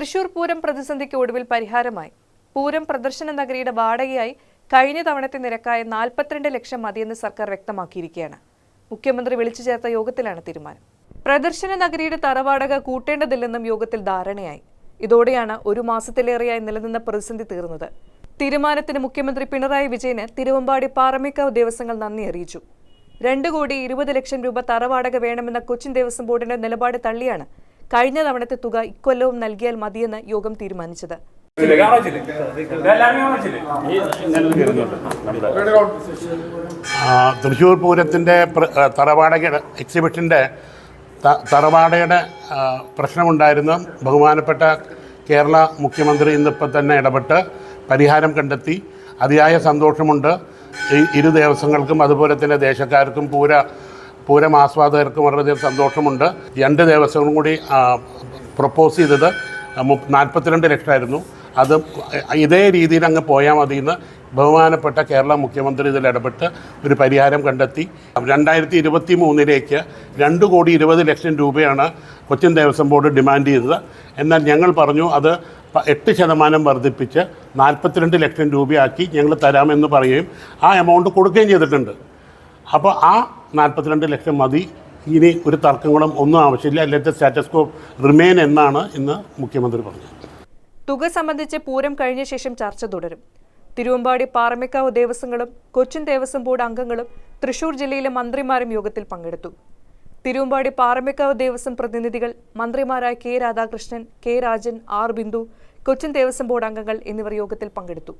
തൃശൂർ പൂരം പ്രതിസന്ധിക്ക് ഒടുവിൽ പരിഹാരമായി. പൂരം പ്രദർശന നഗരിയുടെ വാടകയായി കഴിഞ്ഞ തവണത്തെ നിരക്കായ നാൽപ്പത്തിരണ്ട് ലക്ഷം മതിയെന്ന് സർക്കാർ വ്യക്തമാക്കിയിരിക്കുകയാണ്. മുഖ്യമന്ത്രി വിളിച്ചു ചേർത്ത യോഗത്തിലാണ് തീരുമാനം. പ്രദർശന നഗരിയുടെ തറവാടക കൂട്ടേണ്ടതില്ലെന്നും യോഗത്തിൽ ധാരണയായി. ഇതോടെയാണ് ഒരു മാസത്തിലേറെയായി നിലനിന്ന പ്രതിസന്ധി തീർന്നത്. തീരുമാനത്തിന് മുഖ്യമന്ത്രി പിണറായി വിജയന് തിരുവമ്പാടി പാറമേക്കാവ് ദേവസ്വങ്ങൾ നന്ദി അറിയിച്ചു. രണ്ട് കോടി ഇരുപത് ലക്ഷം രൂപ തറവാടക വേണമെന്ന കൊച്ചിൻ ദേവസ്വം ബോർഡിന്റെ നിലപാട് തള്ളിയാണ് കഴിഞ്ഞ തവണത്തെ തുക ഇക്കൊല്ലവും നൽകിയാൽ മതിയെന്ന് യോഗം തീരുമാനിച്ചത്. തൃശ്ശൂർ പൂരത്തിന്റെ തറവാടകയുടെ എക്സിബിഷന്റെ തറവാടയുടെ പ്രശ്നമുണ്ടായിരുന്നു. ബഹുമാനപ്പെട്ട കേരള മുഖ്യമന്ത്രി ഇന്നിപ്പോൾ തന്നെ ഇടപെട്ട് പരിഹാരം കണ്ടെത്തി. അതിയായ സന്തോഷമുണ്ട്. ഈ ഇരു ദേവസ്വങ്ങൾക്കും അതുപോലെ തന്നെ ദേശക്കാർക്കും പൂര പൂരം ആസ്വാദകർക്കും വളരെയധികം സന്തോഷമുണ്ട്. രണ്ട് ദേവസ്വങ്ങളും കൂടി പ്രപ്പോസ് ചെയ്തത് നാൽപ്പത്തിരണ്ട് ലക്ഷമായിരുന്നു. അത് ഇതേ രീതിയിൽ അങ്ങ് പോയാൽ മതി എന്ന് ബഹുമാനപ്പെട്ട കേരള മുഖ്യമന്ത്രി ഇതിൽ ഇടപെട്ട് ഒരു പരിഹാരം കണ്ടെത്തി. രണ്ടായിരത്തി ഇരുപത്തി മൂന്നിലേക്ക് രണ്ട് കോടി ഇരുപത് ലക്ഷം രൂപയാണ് കൊച്ചിൻ ദേവസ്വം ബോർഡ് ഡിമാൻഡ് ചെയ്തത്. എന്നാൽ ഞങ്ങൾ പറഞ്ഞു അത് എട്ട് ശതമാനം വർദ്ധിപ്പിച്ച് നാൽപ്പത്തിരണ്ട് ലക്ഷം രൂപയാക്കി ഞങ്ങൾ തരാമെന്ന് പറയുകയും ആ എമൗണ്ട് കൊടുക്കുകയും ചെയ്തിട്ടുണ്ട്. അപ്പോൾ ആ നാൽപ്പത്തിരണ്ട് ലക്ഷം മതി. ഇനി ഒരു തർക്കങ്ങളും ഒന്നും ആവശ്യമില്ല. ലെറ്റ് സ്റ്റാറ്റസ് കോ റിമെയിൻ എന്നാണ് ഇന്ന് മുഖ്യമന്ത്രി പറഞ്ഞത്. തുക സംബന്ധിച്ച് പൂരം കഴിഞ്ഞ ശേഷം ചർച്ച തുടരും. തിരുവമ്പാടി പാറമേക്കാവ് ദേവസ്വങ്ങളും കൊച്ചിൻ ദേവസ്വം ബോർഡ് അംഗങ്ങളും തൃശൂർ ജില്ലയിലെ മന്ത്രിമാരും യോഗത്തിൽ പങ്കെടുത്തു. തിരുവമ്പാടി പാറമേക്കാവ് ദേവസ്വം പ്രതിനിധികൾ മന്ത്രിമാരായ K Radhakrishnan K Rajan R Bindu Cochin Devaswom board അംഗങ്ങൾ എന്നിവർ യോഗത്തിൽ പങ്കെടുത്തു.